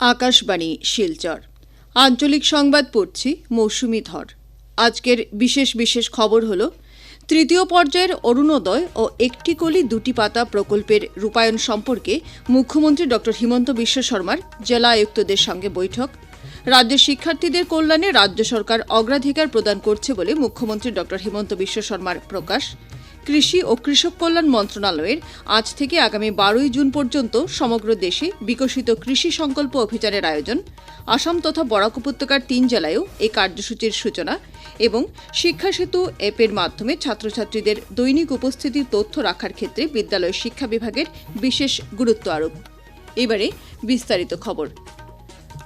আকাশবাণী, শিলচর। আঞ্চলিক সংবাদ পড়ছি মৌসুমি ধর। আজকের বিশেষ বিশেষ খবর হলো, তৃতীয় পর্যায়ের অরুণোদয় ও একটি কলি দুটি পাতা প্রকল্পের রূপায়ণ সম্পর্কে মুখ্যমন্ত্রী ড. হিমন্ত বিশ্ব শর্মার জেলা আয়ুক্তদের সঙ্গে বৈঠক। রাজ্যের শিক্ষার্থীদের কল্যাণে রাজ্য সরকার অগ্রাধিকার প্রদান করছে বলে মুখ্যমন্ত্রী ড. হিমন্ত বিশ্ব শর্মার প্রকাশ। কৃষি ও কৃষক কল্যাণ মন্ত্রণালয়ের আজ থেকে আগামী বারোই জুন পর্যন্ত সমগ্র দেশে বিকশিত কৃষি সংকল্প অভিযানের আয়োজন। আসাম তথা বরাক উপত্যকার তিন জেলায়ও এই কার্যসূচির সূচনা এবং শিক্ষা সেতু অ্যাপের মাধ্যমে ছাত্রছাত্রীদের দৈনিক উপস্থিতির তথ্য রাখার ক্ষেত্রে বিদ্যালয় শিক্ষা বিভাগের বিশেষ গুরুত্ব আরোপ। এবারে বিস্তারিত খবর।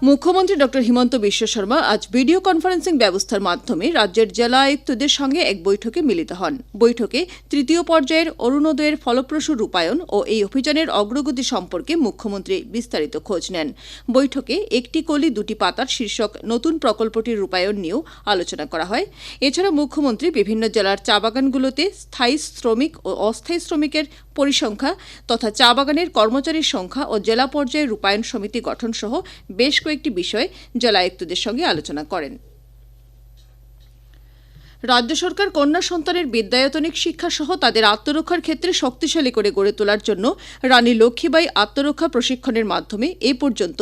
মুখ্যমন্ত্রী ড হিমন্ত বিশ্ব শর্মা আজ ভিডিও কনফারেন্সিং ব্যবস্থার মাধ্যমে রাজ্যের জেলা আয়ুক্তদের সঙ্গে এক বৈঠকে মিলিত হন। বৈঠকে তৃতীয় পর্যায়ের অরুণোদয়ের ফলপ্রসূ রূপায়ণ ও এই অভিযানের অগ্রগতি সম্পর্কে মুখ্যমন্ত্রী বিস্তারিত খোঁজ নেন। বৈঠকে একটি কলি, দুটি পাতার শীর্ষক নতুন প্রকল্পটির রূপায়ণ নিয়েও আলোচনা করা হয়। এছাড়া মুখ্যমন্ত্রী বিভিন্ন জেলার চা বাগানগুলোতে স্থায়ী শ্রমিক ও অস্থায়ী শ্রমিকের পরিসংখ্যা তথা চা বাগানের কর্মচারীর সংখ্যা ও জেলা পর্যায়ে রূপায়ণ সমিতি গঠন সহ বেশ কয়েকটি বিষয়ে জেলা আয়ুক্তদের সঙ্গে আলোচনা করেন। রাজ্য সরকার কন্যা সন্তানের বিদ্যায়তনিক শিক্ষা সহ তাদের আত্মরক্ষার ক্ষেত্রে শক্তিশালী করে গড়ে তোলার জন্য রানী লক্ষ্মীবাই আত্মরক্ষা প্রশিক্ষণের মাধ্যমে এ পর্যন্ত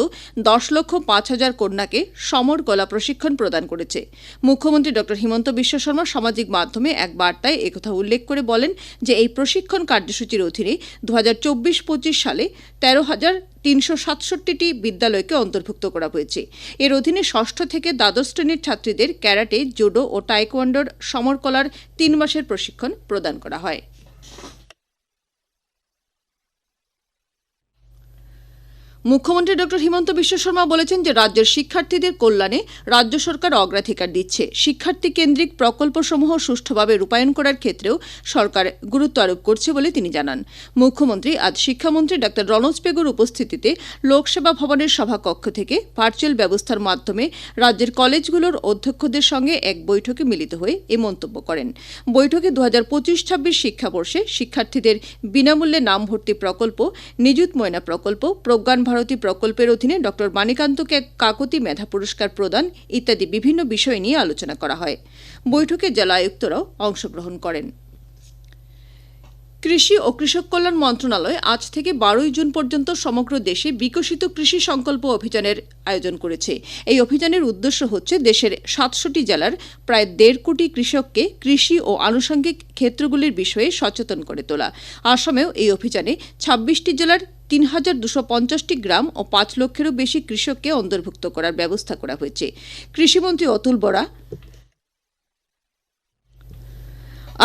দশ লক্ষ পাঁচ হাজার কন্যাকে সমর গলা প্রশিক্ষণ প্রদান করেছে। মুখ্যমন্ত্রী ড. হিমন্ত বিশ্ব শর্মা সামাজিক মাধ্যমে এক বার্তায় একথা উল্লেখ করে বলেন যে, এই প্রশিক্ষণ কার্যসূচির অধীনে দু হাজার চব্বিশ পঁচিশ সালে তেরো হাজার তিনশো সাতষট্টিটি বিদ্যালয়কে অন্তর্ভুক্ত করা হয়েছে। এর অধীনে ষষ্ঠ থেকে দ্বাদশ শ্রেণির ছাত্রীদের ক্যারাটে, জুডো ও টাইকোয়ান্ডোর সমরকলার তিন মাসের প্রশিক্ষণ প্রদান করা হয়। মুখ্যমন্ত্রী ড হিমন্ত বিশ্ব শর্মা বলেছেন যে রাজ্যের শিক্ষার্থীদের কল্যাণে রাজ্য সরকার অগ্রাধিকার দিচ্ছে। শিক্ষার্থী কেন্দ্রিক প্রকল্পসমূহ সুষ্ঠুভাবে রূপায়ণ করার ক্ষেত্রেও সরকার গুরুত্ব আরোপ করছে বলে তিনি জানান। মুখ্যমন্ত্রী আজ শিক্ষামন্ত্রী ডা. রনজ পেগুর উপস্থিতিতে লোকসেবা ভবনের সভাকক্ষ থেকে ভার্চুয়াল ব্যবস্থার মাধ্যমে রাজ্যের কলেজগুলোর অধ্যক্ষদের সঙ্গে এক বৈঠকে মিলিত হয়ে এ মন্তব্য করেন। বৈঠকে দু হাজার পঁচিশ ছাব্বিশ শিক্ষাবর্ষে শিক্ষার্থীদের বিনামূল্যে নাম ভর্তি প্রকল্প, নিযুত ময়না প্রকল্প, প্রজ্ঞান ভারতী প্রকল্পের অধীনে ড মানিকান্তকে কাকতি মেধা পুরস্কার প্রদান ইত্যাদি বিভিন্ন বিষয় নিয়ে আলোচনা করা হয়। বৈঠকে জেলা আয়ুক্তরাও অংশগ্রহণ করেন। কৃষি ও কৃষক কল্যাণ মন্ত্রণালয় আজ থেকে বারোই জুন পর্যন্ত সমগ্র দেশে বিকশিত কৃষি সংকল্প অভিযানের আয়োজন করেছে। এই অভিযানের উদ্দেশ্য হচ্ছে দেশের সাতশোটি জেলার প্রায় দেড় কোটি কৃষককে কৃষি ও আনুষঙ্গিক ক্ষেত্রগুলির বিষয়ে সচেতন করে তোলা। আসামেও এই অভিযানে ছাব্বিশটি জেলার তিন হাজার দুশো পঞ্চাশটি গ্রাম ও পাঁচ লক্ষেরও বেশি কৃষককে অন্তর্ভুক্ত করার ব্যবস্থা করা হয়েছে। কৃষিমন্ত্রী অতুল বরা।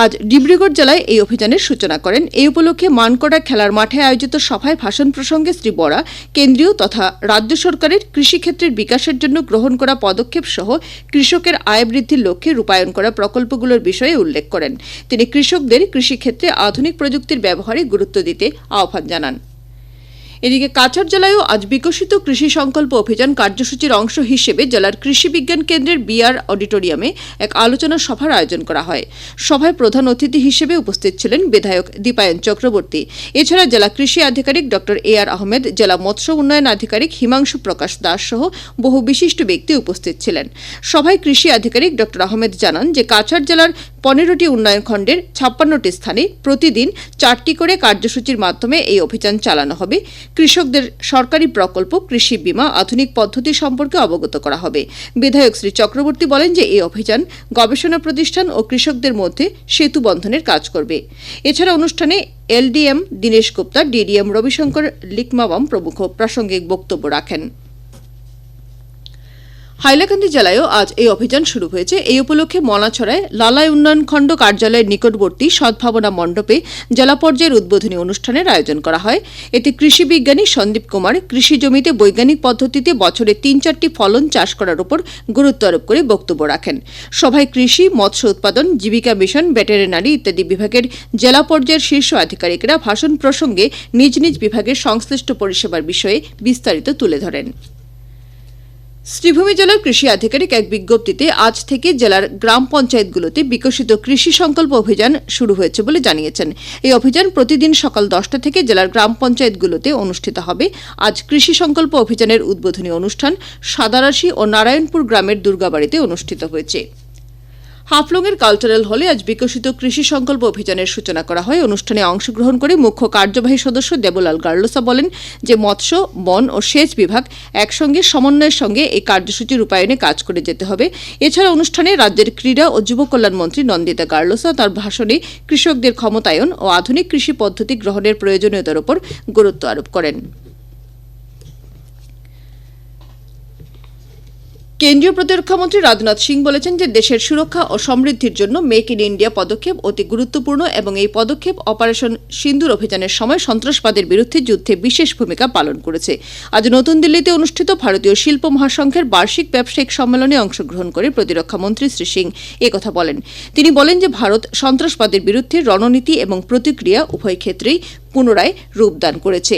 আজ ডিব্রুগড় জেলায় এই অভিযানের সূচনা করেন। এই উপলক্ষে মানকড়া খেলার মাঠে আয়োজিত সভায় ভাষণ প্রসঙ্গে শ্রী বরা কেন্দ্রীয় তথা রাজ্য সরকারের কৃষিক্ষেত্রের বিকাশের জন্য গ্রহণ করা পদক্ষেপ সহ কৃষকের আয় বৃদ্ধির লক্ষ্যে রূপায়ণ করা প্রকল্পগুলোর বিষয়ে উল্লেখ করেন। তিনি কৃষকদের কৃষিক্ষেত্রে আধুনিক প্রযুক্তির ব্যবহারে গুরুত্ব দিতে আহ্বান জানান। এদিকে কাছাড় জেলায়ও আজ বিকশিত কৃষি সংকল্প অভিযান কার্যসূচির অংশ হিসেবে জেলার কৃষি বিজ্ঞান কেন্দ্রের বিআর অডিটোরিয়ামে এক আলোচনা সভার আয়োজন করা হয়। সভায় প্রধান অতিথি হিসেবে উপস্থিত ছিলেন বিধায়ক দীপায়ন চক্রবর্তী। এছাড়া জেলা কৃষি আধিকারিক ড এ আর আহমেদ, জেলা মৎস্য উন্নয়ন আধিকারিক হিমাংশু প্রকাশ দাস সহ বহু বিশিষ্ট ব্যক্তি উপস্থিত ছিলেন। সভায় কৃষি আধিকারিক ড আহমেদ জানান যে কাছাড় জেলার পনেরোটি উন্নয়ন খণ্ডের ছাপ্পান্নটি স্থানে প্রতিদিন চারটি করে কার্যসূচির মাধ্যমে এই অভিযান চালানো হবে। কৃষকদের সরকারি প্রকল্প, কৃষি বীমা, আধুনিক পদ্ধতি সম্পর্কে অবগত করা হবে। বিধায়ক শ্রী চক্রবর্তী বলেন যে, এই অভিযান গবেষণা প্রতিষ্ঠান ও কৃষকদের মধ্যে সেতু বন্ধনের কাজ করবে। এছাড়া অনুষ্ঠানে এলডিএম, দীনেশ গুপ্তা, ডিডিএম রবিশঙ্কর লিকমাবাম প্রমুখ প্রাসঙ্গিক বক্তব্য রাখেন। হাইলাকান্দি জেলায়ও আজ এই অভিযান শুরু হয়েছে। এই উপলক্ষে মনাছড়ায় লালাই উন্নয়ন খণ্ড কার্যালয়ের নিকটবর্তী সদ্ভাবনা মণ্ডপে জেলা পর্যায়ের উদ্বোধনী অনুষ্ঠানের আয়োজন করা হয়। এতে কৃষি বিজ্ঞানী সন্দীপ কুমার কৃষি জমিতে বৈজ্ঞানিক পদ্ধতিতে বছরে তিন চারটি ফলন চাষ করার উপর গুরুত্ব আরোপ করে বক্তব্য রাখেন। সভায় কৃষি, মৎস্য উৎপাদন, জীবিকা মিশন, ভেটেরিনারি ইত্যাদি বিভাগের জেলা পর্যায়ের শীর্ষ আধিকারিকরা ভাষণ প্রসঙ্গে নিজ নিজ বিভাগের সংশ্লিষ্ট পরিষেবার বিষয়ে বিস্তারিত তুলে ধরেন। শ্রীভূমি জেলার কৃষি আধিকারিক এক বিজ্ঞপ্তিতে আজ থেকে জেলার গ্রাম পঞ্চায়েতগুলোতে বিকশিত কৃষি সংকল্প অভিযান শুরু হয়েছে বলে জানিয়েছেন। এই অভিযান প্রতিদিন সকাল দশটা থেকে জেলার গ্রাম পঞ্চায়েতগুলোতে অনুষ্ঠিত হবে। আজ কৃষি সংকল্প অভিযানের উদ্বোধনী অনুষ্ঠান সাদারাশি ও নারায়ণপুর গ্রামের দুর্গাবাড়িতে অনুষ্ঠিত হয়েছে। হাফলংয়ের কালচারাল হলে আজ বিকশিত কৃষি সংকল্প অভিযানের সূচনা করা হয়। অনুষ্ঠানে অংশগ্রহণ করে মুখ্য কার্যবাহী সদস্য দেবলাল গার্লোসা বলেন যে, মৎস্য, বন ও সেচ বিভাগ একসঙ্গে সমন্বয়ের সঙ্গে এই কার্যসূচি রূপায়ণে কাজ করে যেতে হবে। এছাড়া অনুষ্ঠানে রাজ্যের ক্রীড়া ও যুব কল্যাণ মন্ত্রী নন্দিতা গার্লোসা তার ভাষণে কৃষকদের ক্ষমতায়ন ও আধুনিক কৃষি পদ্ধতি গ্রহণের প্রয়োজনীয়তার উপর গুরুত্ব আরোপ করেন। কেন্দ্রীয় প্রতিরক্ষামন্ত্রী রাজনাথ সিং বলেছেন যে দেশের সুরক্ষা ও সমৃদ্ধির জন্য মেক ইন ইন্ডিয়া পদক্ষেপ অতি গুরুত্বপূর্ণ এবং এই পদক্ষেপ অপারেশন সিন্দুর অভিযানের সময় সন্ত্রাসবাদের বিরুদ্ধে যুদ্ধে বিশেষ ভূমিকা পালন করেছে। আজ নতুন দিল্লিতে অনুষ্ঠিত ভারতীয় শিল্প মহাসংঘের বার্ষিক ব্যবসায়িক সম্মেলনে অংশগ্রহণ করে প্রতিরক্ষামন্ত্রী শ্রী সিং একথা বলেন। তিনি বলেন যে ভারত সন্ত্রাসবাদের বিরুদ্ধে রণনীতি এবং প্রতিক্রিয়া উভয় ক্ষেত্রেই পুনরায় রূপদান করেছে।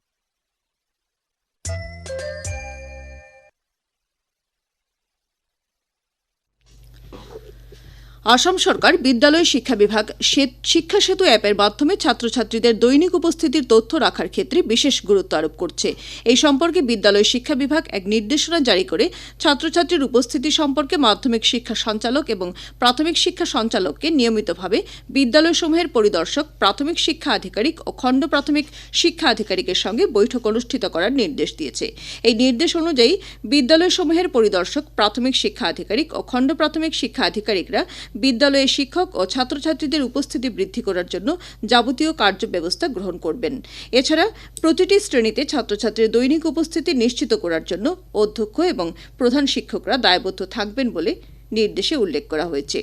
আসাম সরকার বিদ্যালয় শিক্ষা বিভাগ শিক্ষা সেতু অ্যাপের মাধ্যমে ছাত্রছাত্রীদের দৈনিক উপস্থিতির তথ্য রাখার ক্ষেত্রে বিশেষ গুরুত্ব আরোপ করছে। এই সম্পর্কে বিদ্যালয় শিক্ষা বিভাগ এক নির্দেশনা জারি করে ছাত্রছাত্রীর উপস্থিতি সম্পর্কে মাধ্যমিক শিক্ষা সঞ্চালক এবং প্রাথমিক শিক্ষা সঞ্চালককে নিয়মিতভাবে বিদ্যালয়সমূহের পরিদর্শক, প্রাথমিক শিক্ষা আধিকারিক ও খণ্ড প্রাথমিক শিক্ষা আধিকারিকের সঙ্গে বৈঠক অনুষ্ঠিত করার নির্দেশ দিয়েছে। এই নির্দেশ অনুযায়ী বিদ্যালয়সমূহের পরিদর্শক, প্রাথমিক শিক্ষা আধিকারিক ও খণ্ড প্রাথমিক শিক্ষা আধিকারিকরা বিদ্যালয়ে শিক্ষক ও ছাত্রছাত্রীদের উপস্থিতি বৃদ্ধি করার জন্য যাবতীয় কার্যব্যবস্থা গ্রহণ করবেন। এছাড়া প্রতিটি শ্রেণীতে ছাত্রছাত্রীর দৈনিক উপস্থিতি নিশ্চিত করার জন্য অধ্যক্ষ এবং প্রধান শিক্ষকরা দায়বদ্ধ থাকবেন বলে নির্দেশে উল্লেখ করা হয়েছে।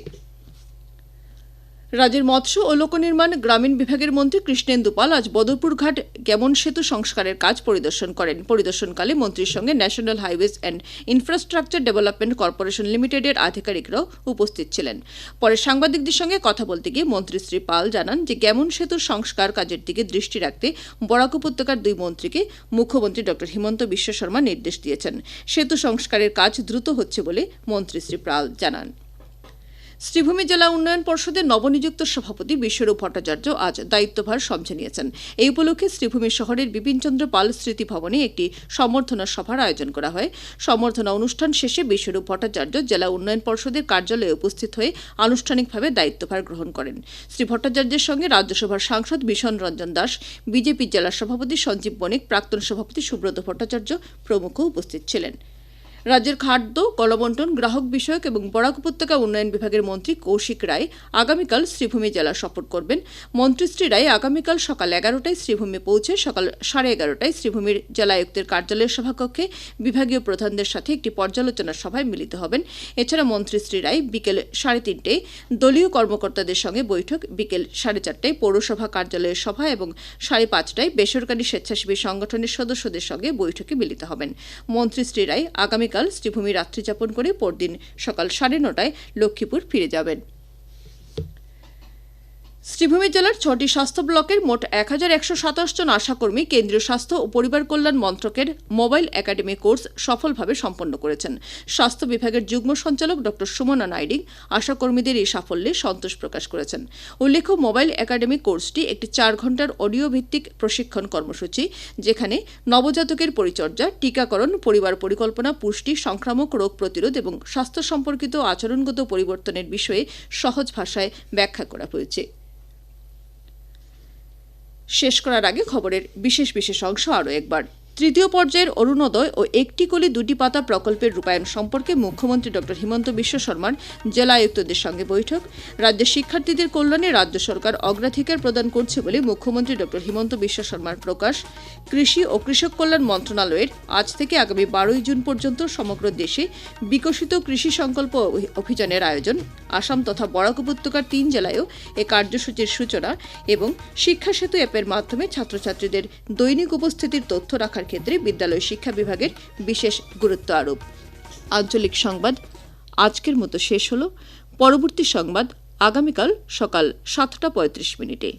রাজ্যের মৎস্য ও লোকনির্মাণ গ্রামীণ বিভাগের মন্ত্রী কৃষ্ণেন্দু পাল আজ বদরপুর ঘাট গেমন সেতু সংস্কারের কাজ পরিদর্শন করেন। পরিদর্শনকালে মন্ত্রীর সঙ্গে National Highways and Infrastructure Development Corporation লিমিটেডের আধিকারিকরাও উপস্থিত ছিলেন। পরে সাংবাদিকদের সঙ্গে কথা বলতে গিয়ে মন্ত্রী শ্রী পাল জানান যে, গেমন সেতুর সংস্কার কাজের দিকে দৃষ্টি রাখতে বরাক উপত্যকার দুই মন্ত্রীকে মুখ্যমন্ত্রী ড হিমন্ত বিশ্ব শর্মা নির্দেশ দিয়েছেন। সেতু সংস্কারের কাজ দ্রুত হচ্ছে বলে মন্ত্রী শ্রী পাল জানান। শ্রীভূমি জেলা উন্নয়ন পর্ষদের নবনিযুক্ত সভাপতি বিশ্বরূপ ভট্টাচার্য আজ দায়িত্বভার সমঝে নিয়েছেন। এই উপলক্ষে শ্রীভূমি শহরের বিপিনচন্দ্র পাল স্মৃতি ভবনে একটি সম্বর্ধনা সভার আয়োজন করা হয়। সম্বর্ধনা অনুষ্ঠান শেষে বিশ্বরূপ ভট্টাচার্য জেলা উন্নয়ন পর্ষদের কার্যালয়ে উপস্থিত হয়ে আনুষ্ঠানিকভাবে দায়িত্বভার গ্রহণ করেন। শ্রী ভট্টাচার্যের সঙ্গে রাজ্যসভার সাংসদ ভীষণ রঞ্জন দাস, বিজেপি জেলা সভাপতি সঞ্জীব বণিক, প্রাক্তন সভাপতি সুব্রত ভট্টাচার্য প্রমুখ উপস্থিত ছিলেন। রাজ্যের খাদ্য, কলবন্টন, গ্রাহক বিষয়ক এবং বরাক উপত্যকা উন্নয়ন বিভাগের মন্ত্রী কৌশিক রায় আগামীকাল শ্রীভূমি জেলা সফর করবেন। মন্ত্রী শ্রী রায় আগামীকাল সকাল এগারোটায় শ্রীভূমি পৌঁছে সকাল সাড়ে এগারোটায় শ্রীভূমির জেলা আয়ুক্তের কার্যালয়ের সভাকক্ষে বিভাগীয় প্রধানদের সাথে একটি পর্যালোচনা সভায় মিলিত হবেন। এছাড়া মন্ত্রী শ্রী রায় বিকেল সাড়ে তিনটায় দলীয় কর্মকর্তাদের সঙ্গে বৈঠক, বিকেল সাড়ে চারটায় পৌরসভা কার্যালয়ের সভা এবং সাড়ে পাঁচটায় বেসরকারি স্বেচ্ছাসেবী সংগঠনের সদস্যদের সঙ্গে বৈঠকে মিলিত হবেন। মন্ত্রী শ্রী রায় আগামীকাল শ্রীভূমি রাত্রিযাপন করে পরদিন সকাল সাড়ে নটায় লক্ষ্মীপুর ফিরে যাবেন। শ্রীভূমি জেলার ছটি স্বাস্থ্য ব্লকের মোট এক হাজার একশো সাতাশ জন আশাকর্মী, কেন্দ্রীয় স্বাস্থ্য ও পরিবার কল্যাণ মন্ত্রকের মোবাইল একাডেমি কোর্স সফলভাবে সম্পন্ন করেছেন। স্বাস্থ্য বিভাগের যুগ্ম সঞ্চালক ড সুমনা নাইডিং আশাকর্মীদের এই সাফল্যে সন্তোষ প্রকাশ করেছেন। উল্লেখ্য, মোবাইল একাডেমি কোর্সটি একটি চার ঘণ্টার অডিও ভিত্তিক প্রশিক্ষণ কর্মসূচি, যেখানে নবজাতকের পরিচর্যা, টিকাকরণ, পরিবার পরিকল্পনা, পুষ্টি, সংক্রামক রোগ প্রতিরোধ এবং স্বাস্থ্য সম্পর্কিত আচরণগত পরিবর্তনের বিষয়ে সহজ ভাষায় ব্যাখ্যা করা হয়েছে। শেষ করার আগে খবরের বিশেষ বিশেষ অংশ আরও একবার। তৃতীয় পর্যায়ের অরুণোদয় ও একটি কলি দুটি পাতা প্রকল্পের রূপায়ণ সম্পর্কে মুখ্যমন্ত্রী ডক্টর হিমন্ত বিশ্ব শর্মার জেলা আয়ুক্তদের সঙ্গে বৈঠক। রাজ্যের শিক্ষার্থীদের কল্যাণে রাজ্য সরকার অগ্রাধিকার প্রদান করছে বলে মুখ্যমন্ত্রী ডক্টর হিমন্ত বিশ্ব শর্মার প্রকাশ। কৃষি ও কৃষক কল্যাণ মন্ত্রণালয়ের আজ থেকে আগামী বারোই জুন পর্যন্ত সমগ্র দেশে বিকশিত কৃষি সংকল্প অভি- অভিযানের আয়োজন। আসাম তথা বরাক উপত্যকার তিন জেলায়ও এ কার্যসূচির সূচনা এবং শিক্ষা সেতু অ্যাপের মাধ্যমে ছাত্রছাত্রীদের দৈনিক উপস্থিতির তথ্য রাখার ক্ষেত্রে বিদ্যালয় শিক্ষা বিভাগের বিশেষ গুরুত্ব আরোপ। আঞ্চলিক সংবাদ আজকের মতো শেষ হলো। পরবর্তী সংবাদ আগামীকাল সকাল সাতটা পঁয়ত্রিশ মিনিটে।